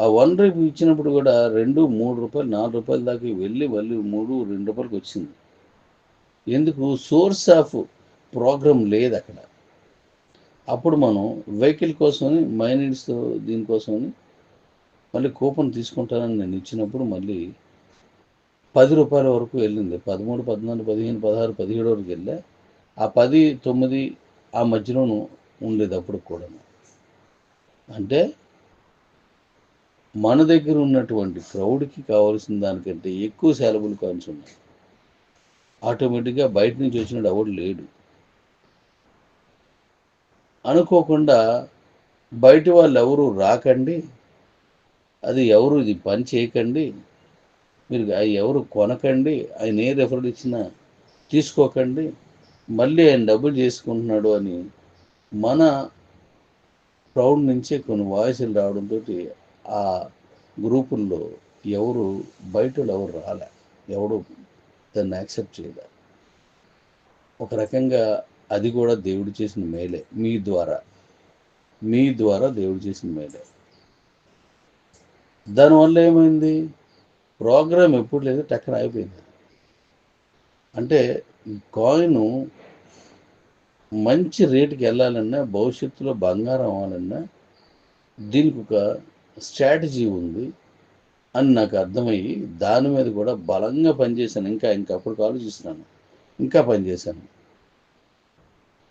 ఆ one rupee ఇచ్చినప్పుడు కూడా రెండు మూడు రూపాయలు నాలుగు రూపాయల దాకా వెళ్ళి మళ్ళీ మూడు రెండు రూపాయలకి వచ్చింది. ఎందుకు? సోర్స్ ఆఫ్ ప్రోగ్రామ్ లేదు అక్కడ. అప్పుడు మనం వెహికల్ కోసమని మైనీడ్స్ దీనికోసమని మళ్ళీ కూపన్ తీసుకుంటానని నేను ఇచ్చినప్పుడు మళ్ళీ పది రూపాయల వరకు వెళ్ళింది. పదమూడు పద్నాలుగు పదిహేను పదహారు పదిహేడు వరకు వెళ్ళా. ఆ పది తొమ్మిది ఆ మధ్యలోనూ ఉండేది అప్పుడు కూడా అంటే మన దగ్గర ఉన్నటువంటి క్రౌడ్కి కావాల్సిన దానికంటే ఎక్కువ శాలబుల్ కాయిన్స్ ఉన్నాయి. ఆటోమేటిక్గా బయట నుంచి వచ్చినట్టు ఎవడు లేడు. అనుకోకుండా బయట వాళ్ళు ఎవరు రాకండి అది ఎవరు ఇది పని చేయకండి మీరు అవి ఎవరు కొనకండి ఆయన ఏ రెఫర్ ఇచ్చినా తీసుకోకండి మళ్ళీ ఆయన డబ్బులు చేసుకుంటున్నాడు అని మన క్రౌడ్ నుంచే కొన్ని వాయిస్లు రావడంతో ఆ గ్రూపుల్లో ఎవరు బయట వాళ్ళు ఎవరు రాలే. ఎవడు దాన్ని యాక్సెప్ట్ చేయలే. ఒక రకంగా అది కూడా దేవుడు చేసిన మేలే. మీ ద్వారా. మీ ద్వారా దేవుడు చేసిన మేలే. దానివల్ల ఏమైంది? ప్రోగ్రామ్ ఎప్పుడు లేదు టక్కన అయిపోయింది అంటే కాయిన్ మంచి రేటుకి వెళ్ళాలన్నా భవిష్యత్తులో బంగారం అవ్వాలన్నా దీనికి ఒక స్ట్రాటజీ ఉంది అని నాకు అర్థమయ్యి దాని మీద కూడా బలంగా పనిచేశాను. ఇంకా ఇంకా అప్పుడు ఆలోచిస్తున్నాను. ఇంకా పనిచేశాను.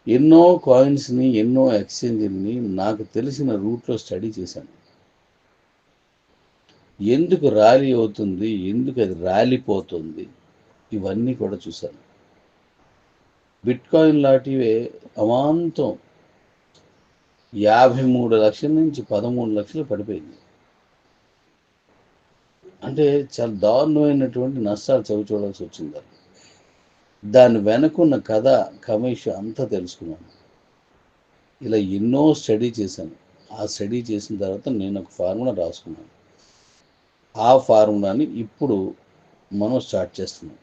ఎన్నో కాయిన్స్ని ఎన్నో ఎక్స్చేంజ్ని నాకు తెలిసిన రూట్లో స్టడీ చేశాను. ఎందుకు ర్యాలీ అవుతుంది ఎందుకు అది రాలిపోతుంది ఇవన్నీ కూడా చూశాను. బిట్ కాయిన్ లాంటివే అమాంతం యాభై మూడు లక్షల నుంచి పదమూడు లక్షలు పడిపోయింది. అంటే చాలా దారుణమైనటువంటి నష్టాలు చవి చూడాల్సి వచ్చింది దాని వెనకున్న కథ కమేష్ అంతా తెలుసుకున్నాను. ఇలా ఎన్నో స్టడీ చేశాను. ఆ స్టడీ చేసిన తర్వాత నేను ఒక ఫార్ములా రాసుకున్నాను. ఆ ఫార్ములాని ఇప్పుడు మనం స్టార్ట్ చేస్తున్నాం.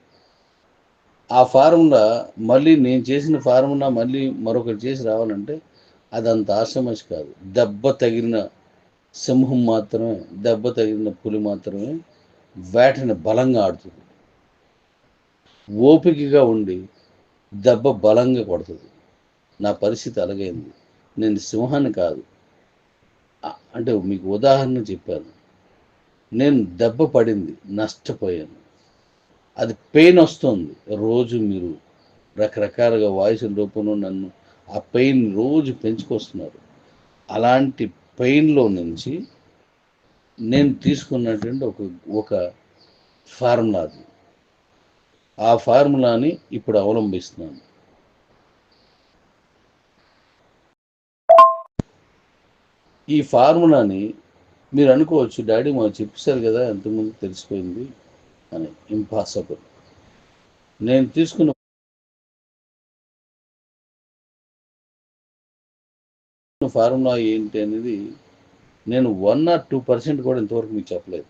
ఆ ఫార్ములా మళ్ళీ నేను చేసిన ఫార్ములా మళ్ళీ మరొకటి చేసి రావాలంటే అదంత ఆశ్రమస్ కాదు. దెబ్బ తగిలిన సింహం మాత్రమే దెబ్బ తగిలిన పులి మాత్రమే వేటని బలంగా ఆడుతుంది. ఓపికగా ఉండి దెబ్బ బలంగా కొడుతుంది. నా పరిస్థితి అలాగైంది. నేను సింహాన్ని కాదు. అంటే మీకు ఉదాహరణ చెప్పాను. నేను దెబ్బ పడింది నష్టపోయాను. అది పెయిన్ వస్తుంది. రోజు మీరు రకరకాలుగా వాయిస్ రూపంలో నన్ను ఆ పెయిన్ రోజు పెంచుకొస్తున్నారు. అలాంటి పెయిన్లో నుంచి నేను తీసుకున్నటువంటి ఒక ఒక ఫార్ములా అది. ఆ ఫార్ములాని ఇప్పుడు అవలంబిస్తున్నాను. ఈ ఫార్ములాని మీరు అనుకోవచ్చు డాడీ మాకు చెప్పేశారు కదా ఎంతమంది తెలిసిపోయింది అని. ఇంపాసిబుల్. నేను తీసుకున్న ఫార్ములా ఏంటి అనేది నేను వన్ ఆర్ టూ పర్సెంట్ కూడా ఇంతవరకు మీకు చెప్పలేదు.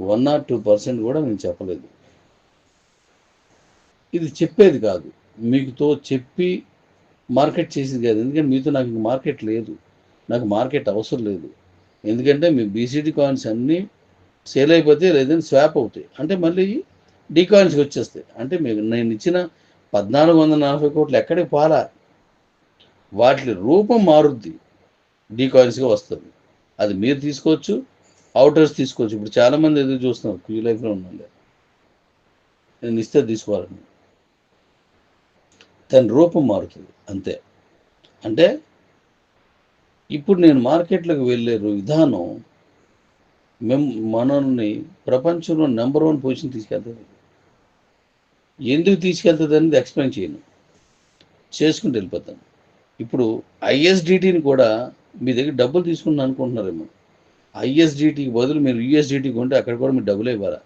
వన్ ఆర్ టూ పర్సెంట్ కూడా నేను చెప్పలేదు. ఇది చెప్పేది కాదు. మీకుతో చెప్పి మార్కెట్ చేసేది కాదు. ఎందుకంటే మీతో నాకు ఇంక మార్కెట్ లేదు. నాకు మార్కెట్ అవసరం లేదు. ఎందుకంటే మీ బీసీడీ కాయిన్స్ అన్నీ సేల్ అయిపోతే లేదని స్వాప్ అవుతాయి. అంటే మళ్ళీ డీ కాయిన్స్కి వచ్చేస్తాయి. అంటే మీకు నేను ఇచ్చిన పద్నాలుగు వందల నలభై కోట్లు ఎక్కడికి పోలా? వాటి రూపం మారుద్ది. డీ కాయిన్స్గా వస్తుంది. అది మీరు తీసుకోవచ్చు అవుటర్స్ తీసుకోవచ్చు. ఇప్పుడు చాలామంది ఎదురు చూస్తున్నారు క్యూ లైఫ్లో ఉండండి నేను ఇస్తే తీసుకోవాలని. తన రూపం మారుతుంది అంతే. అంటే ఇప్పుడు నేను మార్కెట్లోకి వెళ్ళే విధానం మేము మనల్ని ప్రపంచంలో నెంబర్ వన్ పొజిషన్ తీసుకెళ్తుంది. ఎందుకు తీసుకెళ్తుంది అనేది ఎక్స్ప్లెయిన్ చేయను. చేసుకుంటూ వెళ్ళిపోతాను. ఇప్పుడు ఐఎస్డిటీని కూడా మీ దగ్గర డబ్బులు తీసుకుని అనుకుంటున్నారేమో. ఐఎస్డిటీకి బదులు మీరు యూఎస్డిటీ కొంటే అక్కడ కూడా మీరు డబ్బులు ఇవ్వాలా?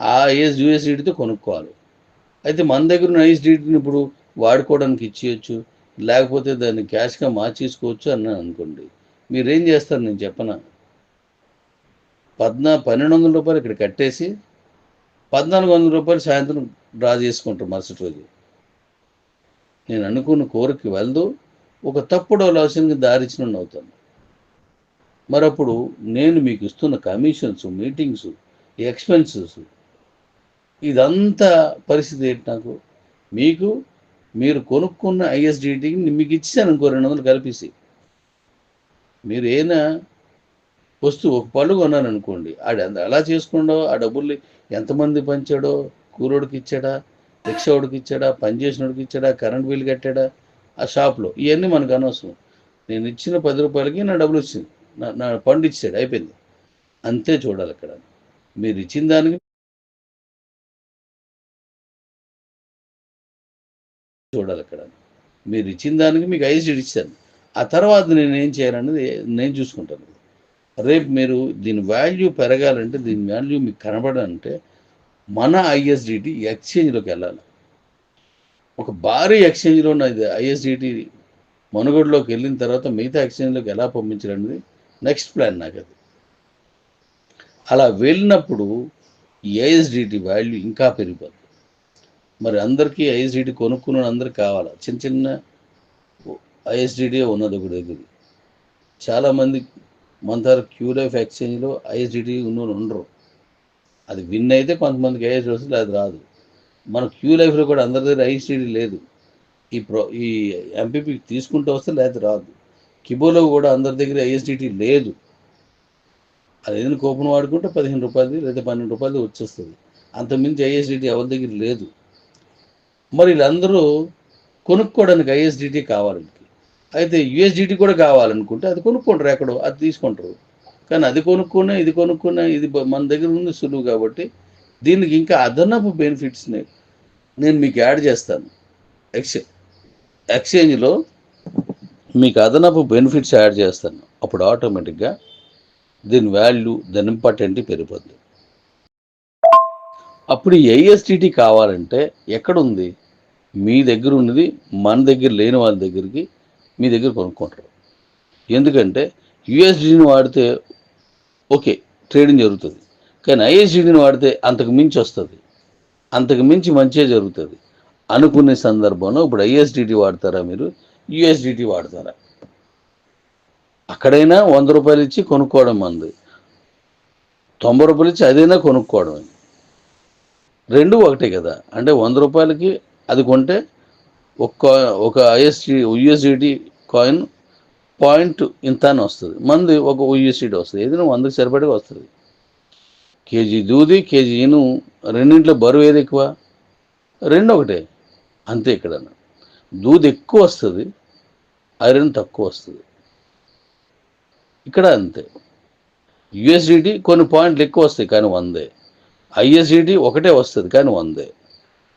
ఆ ఐఎస్ యూఎస్డిటీతో కొనుక్కోవాలి. అయితే మన దగ్గర ఉన్న ఐఎస్డిటీని ఇప్పుడు వాడుకోవడానికి ఇచ్చేయచ్చు లేకపోతే దాన్ని క్యాష్గా మార్చేసుకోవచ్చు అని అనుకోండి. మీరేం చేస్తారు నేను చెప్పనా? పద్నా పన్నెండు వందల రూపాయలు ఇక్కడ కట్టేసి పద్నాలుగు వందల రూపాయలు సాయంత్రం డ్రా చేసుకుంటారు మరుసటి రోజు. నేను అనుకున్న కోరిక వెళ్దు ఒక తప్పుడు ఆలోచనకి దారిచ్చిన అవుతాను మరి అప్పుడు నేను మీకు ఇస్తున్న కమిషన్స్ మీటింగ్స్ ఎక్స్పెన్సెస్ ఇదంతా పరిస్థితి ఏంటి నాకు? మీకు మీరు కొనుక్కున్న ఐఎస్డిటీకి మీకు ఇచ్చాను ఇంకో రెండు వందలు కలిపేసి. మీరు ఏనా వస్తువు ఒక పళ్ళు కొన్నాను అనుకోండి ఆడు ఎలా చేసుకుండో ఆ డబ్బుల్ని ఎంతమంది పంచాడో కూరోడికి ఇచ్చాడా రిక్షా ఇచ్చాడా పని చేసినోడికి ఇచ్చాడా కరెంట్ బిల్ కట్టాడా? ఆ షాప్లో ఇవన్నీ మనకు అనవసరం. నేను ఇచ్చిన పది రూపాయలకి నా డబ్బులు వచ్చింది. నా నా పండు ఇచ్చాడు అయిపోయింది. అంతే చూడాలి అక్కడ. మీరు ఇచ్చిన దానికి చూడాలి అక్కడ. మీరు ఇచ్చిన దానికి మీకు ఐదు ఇచ్చాను. ఆ తర్వాత నేను ఏం చేయాలనేది నేను చూసుకుంటాను. రేపు మీరు దీని వాల్యూ పెరగాలంటే దీని వాల్యూ మీకు కనబడాలంటే మన ఐఎస్డిటి ఎక్స్చేంజ్లోకి వెళ్ళాలి. ఒక భారీ ఎక్స్చేంజ్లో ఉన్న ఐఎస్డిటి మనుగడలోకి వెళ్ళిన తర్వాత మిగతా ఎక్స్చేంజ్లోకి ఎలా పంపించాలనేది నెక్స్ట్ ప్లాన్ నాకు అది అలా వెళ్ళినప్పుడు ఈ ఐఎస్డిటి వాల్యూ ఇంకా పెరిగిపోతుంది మరి అందరికీ ఐఎస్డిటి కొనుక్కున్న అందరికి కావాలా? చిన్న చిన్న ఐఎస్డిటీ ఉన్నది ఒక దగ్గర. చాలామంది మన దగ్గర క్యూలైఫ్ ఎక్స్చేంజ్లో ఐఎస్డిటి ఉన్న ఉండరు. అది విన్ అయితే కొంతమందికి ఐఎస్డి వస్తుంది అది రాదు. మన క్యూ లైఫ్లో కూడా అందరి దగ్గర ఐసీడీ లేదు. ఈ ప్రో ఈ ఎంపీపీ తీసుకుంటూ వస్తే లేదా రాదు. కిబోలో కూడా అందరి దగ్గర ఐఎస్డిటీ లేదు. అది ఏదైనా కూపన్ వాడుకుంటే పదిహేను రూపాయలు లేదా పన్నెండు రూపాయలు వచ్చేస్తుంది. అంతకుమించి ఐఎస్డిటీ ఎవరి దగ్గర లేదు. మరి వీళ్ళందరూ కొనుక్కోవడానికి ఐఎస్డిటీ కావాలి. అయితే యుఎస్డిటీ కూడా కావాలనుకుంటే అది కొనుక్కుంటారు ఎక్కడో అది తీసుకుంటారు. కానీ అది కొనుక్కున్నా ఇది కొనుక్కున్నా ఇది మన దగ్గర ఉంది సులువు కాబట్టి దీనికి ఇంకా అదనపు బెనిఫిట్స్ని నేను మీకు యాడ్ చేస్తాను. ఎక్స్చే ఎక్స్చేంజ్లో మీకు అదనపు బెనిఫిట్స్ యాడ్ చేస్తాను. అప్పుడు ఆటోమేటిక్గా దీని వాల్యూ దాని ఇంపార్టెంట్ పెరిగిపోద్ది. అప్పుడు ఈ కావాలంటే ఎక్కడ ఉంది మీ దగ్గర ఉన్నది మన దగ్గర లేని వాళ్ళ దగ్గరికి మీ దగ్గర కొనుక్కుంటారు. ఎందుకంటే యుఎస్డిని వాడితే ఓకే ట్రేడింగ్ జరుగుతుంది. కానీ ఐఎస్డిని వాడితే అంతకు మించి వస్తుంది. అంతకు మించి మంచిగా జరుగుతుంది. అనుకునే సందర్భంలో ఇప్పుడు ఐఎస్డిటి వాడతారా మీరు? యుఎస్డిటీ వాడతారా? అక్కడైనా వంద రూపాయలు ఇచ్చి కొనుక్కోవడం మంది. తొంభై రూపాయలు ఇచ్చి అదైనా కొనుక్కోవడం. రెండు ఒకటే కదా. అంటే వంద రూపాయలకి అది కొంటే ఒక ఒక ఐఎస్డి యుఎస్డిటీ కాయిన్ పాయింట్ ఇంత అని వస్తుంది. మంది ఒక యుఎస్డిటి వస్తుంది. ఏదైనా వందకి సరిపడగా వస్తుంది. కేజీ దూది కేజీ ఇను రెండింటిలో బరువు ఏది ఎక్కువ? రెండు ఒకటే. అంతే ఇక్కడ దూది ఎక్కువ వస్తుంది. ఐరన్ తక్కువ వస్తుంది. ఇక్కడ అంతే. యుఎస్డిటి కొన్ని పాయింట్లు ఎక్కువ వస్తాయి కానీ వందే. ఐఎస్డిటి ఒకటే వస్తుంది కానీ వందే.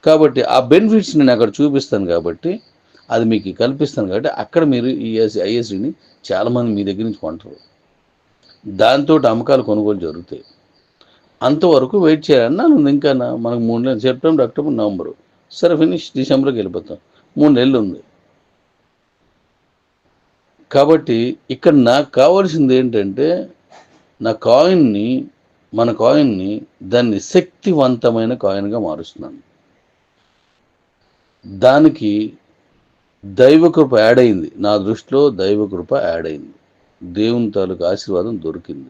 కాబట్టి ఆ బెనిఫిట్స్ నేను అక్కడ చూపిస్తాను కాబట్టి అది మీకు కల్పిస్తాను కాబట్టి అక్కడ మీరు ఈ ఐఎస్డిని చాలామంది మీ దగ్గర నుంచి కొంటారు. దాంతో అమ్మకాలు కొనుగోలు జరుగుతాయి. అంతవరకు వెయిట్ చేయాలన్నా నువ్వు ఇంకా మనకు మూడు నెలలు సెప్టెంబర్ అక్టోబర్ నవంబరు. సరే ఫినిష్ డిసెంబర్కి వెళ్ళిపోతాం. మూడు నెలలు ఉంది. కాబట్టి ఇక్కడ నాకు కావాల్సింది ఏంటంటే నా కాయిన్ని మన కాయిన్ని దాన్ని శక్తివంతమైన కాయిన్గా మారుస్తున్నాను. దానికి దైవకృప యాడ్ అయింది. నా దృష్టిలో దైవకృప యాడ్ అయింది. దేవుని తాలూకా ఆశీర్వాదం దొరికింది.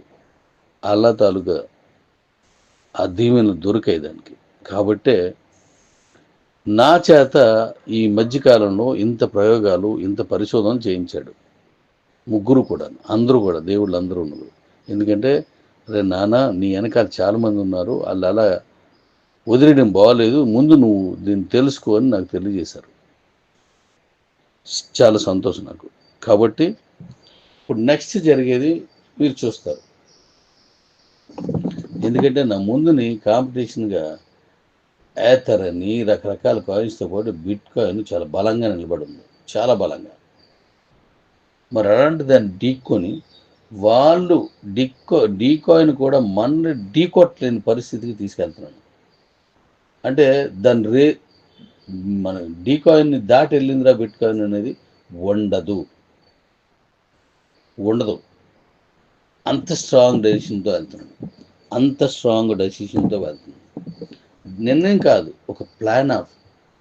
అల్లా తాలూకా ఆ దీవెన దొరికాయి దానికి. కాబట్టే నా చేత ఈ మధ్యకాలంలో ఇంత ప్రయోగాలు ఇంత పరిశోధన చేయించాడు. ముగ్గురు కూడా అందరూ కూడా దేవుళ్ళు అందరూ ఉన్నారు. ఎందుకంటే అరే నాన్న నీ వెనకాల చాలామంది ఉన్నారు. వాళ్ళు అలా వదిలేయడం బాగాలేదు ముందు నువ్వు దీన్ని తెలుసుకో అని నాకు తెలియజేశారు. చాలా సంతోషం నాకు. కాబట్టి ఇప్పుడు నెక్స్ట్ జరిగేది మీరు చూస్తారు. ఎందుకంటే నా ముందుని కాంపిటీషన్గా ఏథర్ అని రకరకాల కాయిన్స్తో పాటు బిట్ కాయిన్ చాలా బలంగా నిలబడి ఉంది చాలా బలంగా. మరి అలాంటి దాన్ని ఢీక్కొని వాళ్ళు డిక్కో డీ కాయిన్ కూడా మన ఢీకొట్టలేని పరిస్థితికి తీసుకెళ్తున్నాను. అంటే దాని రే మన డీకాయిన్ని దాటి వెళ్ళిందిరా బిట్కాయిన్ అనేది ఉండదు ఉండదు అంత స్ట్రాంగ్ డెసిషన్తో వెళ్తుంది అంత స్ట్రాంగ్ డెసిషన్తో వెళ్తుంది నిర్ణయం కాదు ఒక ప్లాన్ ఆఫ్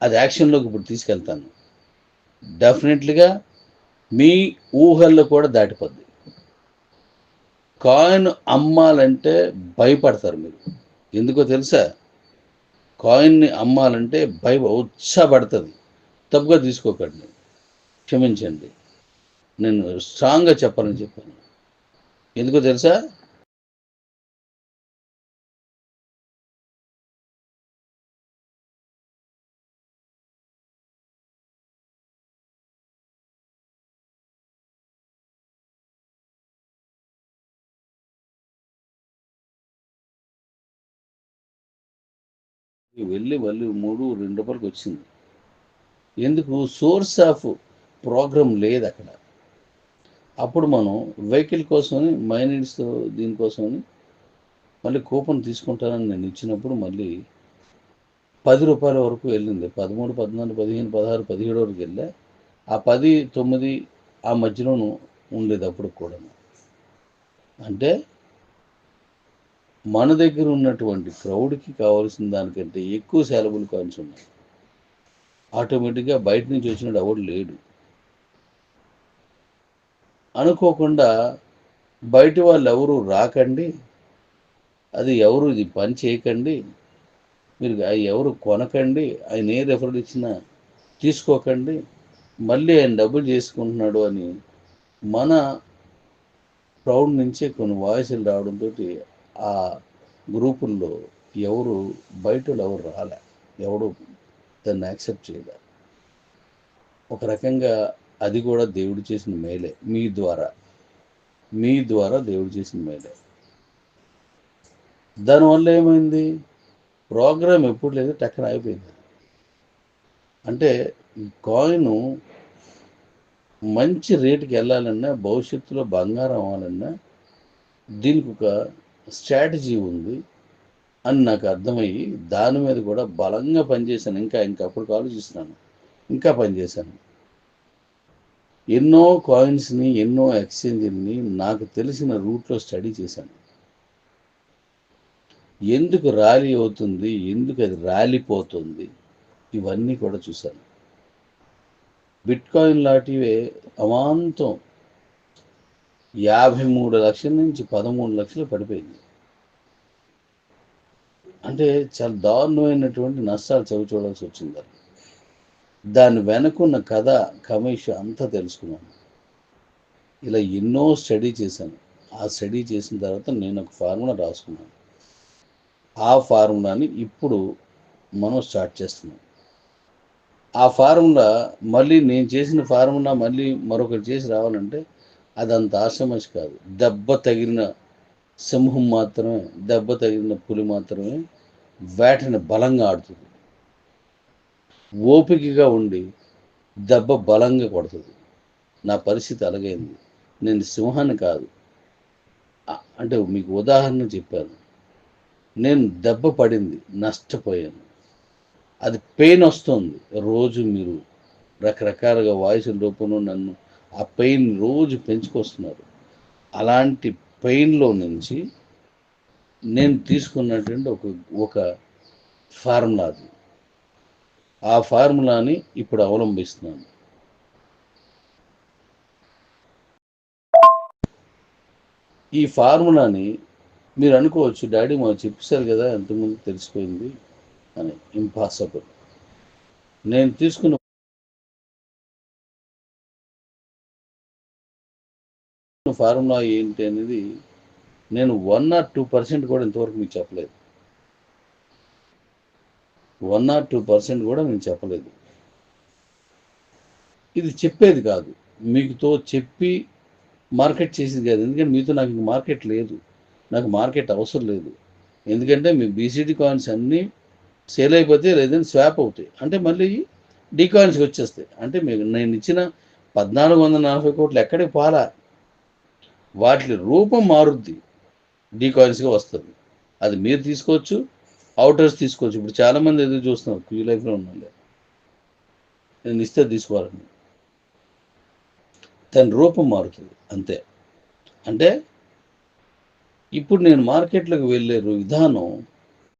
అది యాక్షన్లోకి ఇప్పుడు తీసుకెళ్తాను. డెఫినెట్లీగా మీ ఊహల్లో కూడా దాటిపోద్ది. కాయిన్ అమ్మాలంటే భయపడతారు మీరు. ఎందుకో తెలుసా? కాయిన్ని అమ్మాలంటే భయ ఉత్సాహపడుతుంది తప్పుగా తీసుకోకండి. క్షమించండి. నేను స్ట్రాంగ్గా చెప్పాలని చెప్పాను. ఎందుకో తెలుసా? వెళ్ళి మళ్ళీ మూడు రెండు రూపాయలకి వచ్చింది. ఎందుకు? సోర్స్ ఆఫ్ ప్రోగ్రామ్ లేదు అక్కడ. అప్పుడు మనం వెహికల్ కోసమని మైనీడ్స్ దీనికోసమని మళ్ళీ కూపన్ తీసుకుంటానని నేను ఇచ్చినప్పుడు మళ్ళీ పది రూపాయల వరకు వెళ్ళింది. పదమూడు పద్నాలుగు పదిహేను పదహారు పదిహేడు వరకు వెళ్ళా. ఆ పది తొమ్మిది ఆ మధ్యలోనూ ఉండేది అప్పుడు కూడా అంటే మన దగ్గర ఉన్నటువంటి క్రౌడ్కి కావాల్సిన దానికంటే ఎక్కువ సెలవులు కాయిన్స్ ఉన్నాయి. ఆటోమేటిక్గా బయట నుంచి వచ్చినట్టు ఎవడు లేడు. అనుకోకుండా బయట వాళ్ళు ఎవరు రాకండి అది ఎవరు ఇది పని చేయకండి మీరు అవి ఎవరు కొనకండి ఆయన ఏ రెఫర్ ఇచ్చినా తీసుకోకండి మళ్ళీ ఆయన డబ్బులు చేసుకుంటున్నాడు అని మన క్రౌడ్ నుంచే కొన్ని వాయిస్లు రావడంతో ఆ గ్రూపుల్లో ఎవరు బయట వాళ్ళు ఎవరు రాలే. ఎవడు దాన్ని యాక్సెప్ట్ చేయలే. ఒక రకంగా అది కూడా దేవుడు చేసిన మేలే. మీ ద్వారా. మీ ద్వారా దేవుడు చేసిన మేలే. దానివల్ల ఏమైంది? ప్రోగ్రామ్ ఎప్పుడు లేదు టక్కన అయిపోయింది అంటే ఈ కాయిన్ మంచి రేటుకి వెళ్ళాలన్నా భవిష్యత్తులో బంగారం అవ్వాలన్నా దీనికి ఒక స్ట్రాటజీ ఉంది అని నాకు అర్థమయ్యి దాని మీద కూడా బలంగా పనిచేశాను. ఇంకా ఇంకా అప్పుడు ఆలోచిస్తున్నాను. ఇంకా పనిచేశాను. ఎన్నో కాయిన్స్ని ఎన్నో ఎక్స్చేంజ్ని నాకు తెలిసిన రూట్లో స్టడీ చేశాను. ఎందుకు ర్యాలీ అవుతుంది ఎందుకు అది రాలిపోతుంది ఇవన్నీ కూడా చూశాను. బిట్ కాయిన్ లాంటివే అమాంతం యాభై మూడు లక్షల నుంచి పదమూడు లక్షలు పడిపోయింది. అంటే చాలా దారుణమైనటువంటి నష్టాలు చవి చూడాల్సి వచ్చింది దాన్ని. దాని వెనకున్న కథ కమేష్ అంతా తెలుసుకున్నాను. ఇలా ఎన్నో స్టడీ చేశాను. ఆ స్టడీ చేసిన తర్వాత నేను ఒక ఫార్ములా రాసుకున్నాను. ఆ ఫార్ములాని ఇప్పుడు మనం స్టార్ట్ చేస్తున్నాం. ఆ ఫార్ములా మళ్ళీ నేను చేసిన ఫార్ములా మళ్ళీ మరొకటి చేసి రావాలంటే అదంత ఆశ్రమస్ కాదు. దెబ్బ తగిలిన సింహం మాత్రమే దెబ్బ తగిలిన పులి మాత్రమే వేటని బలంగా ఆడుతుంది. ఓపికగా ఉండి దెబ్బ బలంగా కొడుతుంది. నా పరిస్థితి అలాగైంది. నేను సింహాన్ని కాదు. అంటే మీకు ఉదాహరణ చెప్పాను. నేను దెబ్బ పడింది నష్టపోయాను. అది పెయిన్ వస్తుంది. రోజు మీరు రకరకాలుగా వాయిస్ రూపంలో నన్ను ఆ పెయిన్ రోజు పెంచుకొస్తున్నారు. అలాంటి పెయిన్లో నుంచి నేను తీసుకున్నటువంటి ఒక ఒక ఫార్ములా అది. ఆ ఫార్ములాని ఇప్పుడు అవలంబిస్తున్నాను. ఈ ఫార్ములాని మీరు అనుకోవచ్చు డాడీ మాకు చెప్పేశారు కదా ఎంతమంది తెలిసిపోయింది అని. ఇంపాసిబుల్. నేను తీసుకున్న ఫార్ములా ఏంటి అనేది నేను వన్ ఆర్ టూ పర్సెంట్ కూడా ఇంతవరకు మీకు చెప్పలేదు. వన్ ఆర్ టూ పర్సెంట్ కూడా నేను చెప్పలేదు. ఇది చెప్పేది కాదు. మీకుతో చెప్పి మార్కెట్ చేసేది కాదు. ఎందుకంటే మీతో నాకు ఇంక మార్కెట్ లేదు. నాకు మార్కెట్ అవసరం లేదు. ఎందుకంటే మీ బీసీడీ కాయిన్స్ అన్నీ సేల్ అయిపోతే లేదంటే స్వాప్ అవుతాయి. అంటే మళ్ళీ డీ కాయిన్స్కి వచ్చేస్తాయి. అంటే మీకు నేను ఇచ్చిన పద్నాలుగు వందల నలభై కోట్లు ఎక్కడికి పోలా? వాటి రూపం మారుద్ది. డీకాయిన్స్గా వస్తుంది. అది మీరు తీసుకోవచ్చు అవుటర్స్ తీసుకోవచ్చు. ఇప్పుడు చాలామంది ఎదురు చూస్తున్నారు క్యూ లైఫ్లో ఉన్నాను నేను ఇస్తే తీసుకోవాలని. దాని రూపం మారుతుంది అంతే. అంటే ఇప్పుడు నేను మార్కెట్లోకి వెళ్ళే విధానం